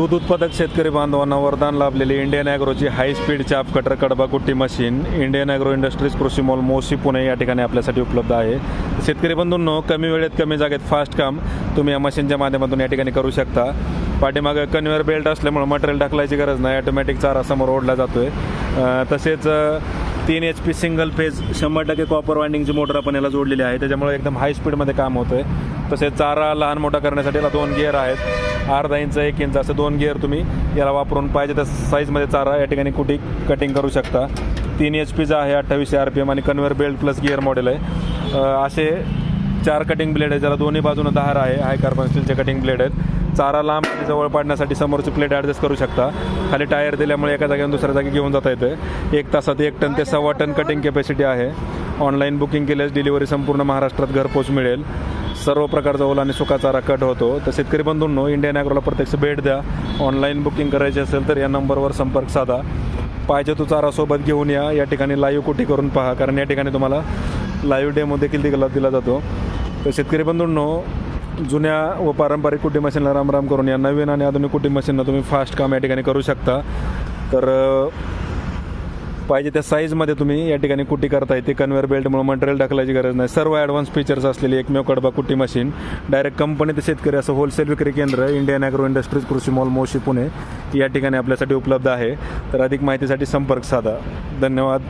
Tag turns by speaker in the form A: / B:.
A: दूध उत्पादक शेतकरी बांधवांना वरदान लाभलेली इंडियन ॲग्रोची हाय स्पीड चाप कटर कडबाकुट्टी मशीन. इंडियन ॲग्रो इंडस्ट्रीज कृषी मॉल मोशी पुणे या ठिकाणी आपल्यासाठी उपलब्ध आहे. शेतकरी बंधूंनो कमी वेळेत कमी जागेत फास्ट काम तुम्ही या मशीनच्या माध्यमातून या ठिकाणी करू शकता. पाठीमागं कन्व्हेअर बेल्ट असल्यामुळे मटेरियल ढकलायची गरज नाही. ऑटोमॅटिक चारा समोर ओढला जातोय. आहे तसेच तीन एच पी सिंगल फेज शंभर टक्के कॉपर वाइंडिंगची मोटर आपण याला जोडलेली आहे. त्याच्यामुळे एकदम हाय स्पीडमध्ये काम होतं आहे तसेच चारा लहान मोठा करण्यासाठी याला दोन गिअर आहेत. अर्धा इंच एक इंच असं दोन गिअर तुम्ही याला वापरून पाहिजे त्या साईजमध्ये चारा या ठिकाणी कुठे कटिंग करू शकता. तीन एच पीचा आहे अठ्ठावीसशे आर पी एम आणि conveyor belt plus gear model आहे. असे चार कटिंग ब्लेड आहे ज्याला दोन्ही बाजूनं दहार आहे हाय कार्बन स्टीलचे कटिंग ब्लेड आहेत. चारा लांब जवळ पाडण्यासाठी समोरची प्लेट ॲडजस्ट करू शकता. खाली टायर दिल्यामुळे एका जागेवरून दुसऱ्या जागी घेऊन जाता येतं एक तासात एक टन ते सव्वा टन कटिंग कॅपॅसिटी आहे. ऑनलाईन बुकिंग केल्यास डिलिव्हरी संपूर्ण महाराष्ट्रात घरपोच मिळेल. सर्व प्रकारचा ओला आणि सुका चारा कट होतो. तर शेतकरी बंधूंनो इंडियन ॲग्रोला प्रत्यक्ष भेट द्या. ऑनलाईन बुकिंग करायची असेल तर या नंबरवर संपर्क साधा. पाहिजे तो चारा सोबत घेऊन या. या ठिकाणी लाईव्ह कुठे करून पहा. कारण या ठिकाणी तुम्हाला लाईव्ह डेमो देखील दिला दिला जातो. तर शेतकरी बंधूंनो जुन्या व पारंपरिक कुटी मशीनला रामराम करून या नवीन आणि आधुनिक कुटी मशीनला तुम्ही फास्ट काम या ठिकाणी करू शकता. तर पाहिजे त्या साईजमध्ये तुम्ही या ठिकाणी कुटी करता येते कन्व्हेअर बेल्टमुळे मटेरियल टाकल्याची गरज नाही. सर्व ॲडव्हान्स फीचर्स असलेली एकमेव कडबा कुटी मशीन डायरेक्ट कंपनी ते शेतकरी असं होलसेल विक्री केंद्र इंडियन ॲग्रो इंडस्ट्रीज कृषी मॉल मोशी पुणे या ठिकाणी आपल्यासाठी उपलब्ध आहे. तर अधिक माहितीसाठी संपर्क साधा. धन्यवाद.